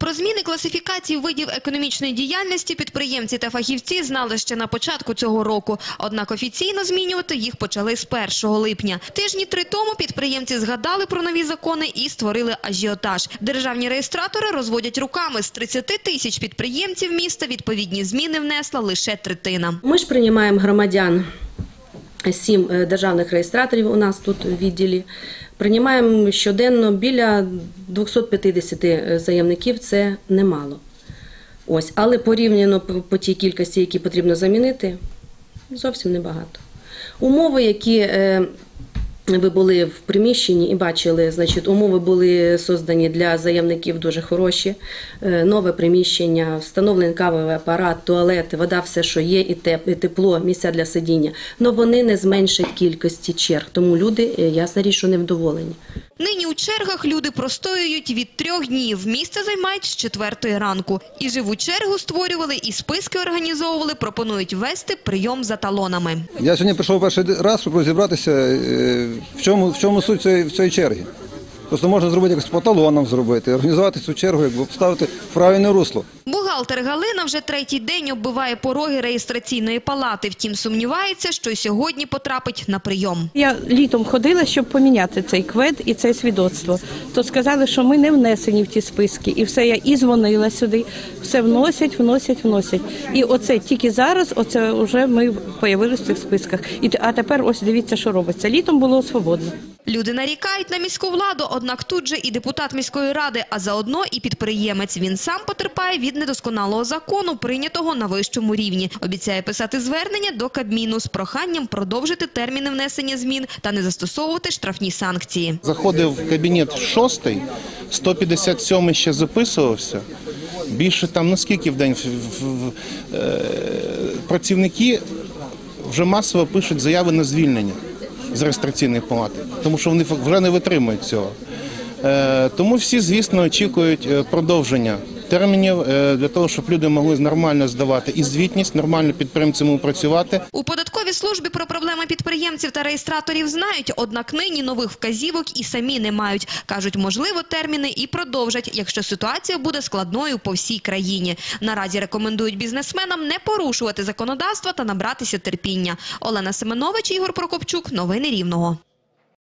Про зміни класифікації видів економічної діяльності підприємці та фахівці знали ще на початку цього року. Однак офіційно змінювати їх почали з 1 липня. Тижні три тому підприємці згадали про нові закони і створили ажіотаж. Державні реєстратори розводять руками. З 30 тисяч підприємців міста відповідні зміни внесла лише третина. Ми ж приймаємо громадян сім е, державних реєстраторів у нас тут в відділі. Приймаємо щоденно біля 250 заявників, це немало. Ось, але порівняно по, по тій кількості, які потрібно замінити, зовсім небагато. Умови, які е, ви були в приміщенні і бачили, значить, умови були создані для заявників дуже хороші. Е, Нове приміщення, встановлений кавовий апарат, туалет, вода, все, що є, і тепло, місця для сидіння. Але вони не зменшать кількості черг. Тому люди, е, ясна річ, що невдоволені. Нині у чергах люди простоюють від трьох днів. Місце займають з четвертої ранку. І живу чергу створювали, і списки організовували, пропонують вести прийом за талонами. Я сьогодні прийшов перший раз, щоб розібратися, е, в чому, в чому суть цієї, цієї черги. Просто можна зробити якось по талонам зробити, організувати цю чергу, якби поставити в правильне русло. Бухгалтер Галина вже третій день оббиває пороги реєстраційної палати. Втім, сумнівається, що й сьогодні потрапить на прийом. Я літом ходила, щоб поміняти цей квед і це свідоцтво. То сказали, що ми не внесені в ті списки. І все, я і дзвонила сюди, все вносять, вносять, вносять. І оце тільки зараз, оце вже ми появилися в цих списках. І а тепер ось дивіться, що робиться. Літом було свободно. Люди нарікають на міську владу, однак тут же і депутат міської ради, а заодно і підприємець. Він сам потерпає від недосконалого закону, прийнятого на вищому рівні. Обіцяє писати звернення до Кабміну з проханням продовжити терміни внесення змін та не застосовувати штрафні санкції. Заходив в кабінет шостий, 157 ще записувався. Більше там, ну скільки в день е, працівники вже масово пишуть заяви на звільнення з реєстраційної палати, тому що вони вже не витримують цього. Е, Тому всі, звісно, очікують е, продовження термінів е, для того, щоб люди могли нормально здавати і звітність, нормально підприємцями працювати. У податковій службі про проблеми підприємців та реєстраторів знають, однак нині нових вказівок і самі не мають. Кажуть, можливо, терміни і продовжать, якщо ситуація буде складною по всій країні. Наразі рекомендують бізнесменам не порушувати законодавство та набратися терпіння. Олена Семенович, Ігор Прокопчук. Новини Рівного.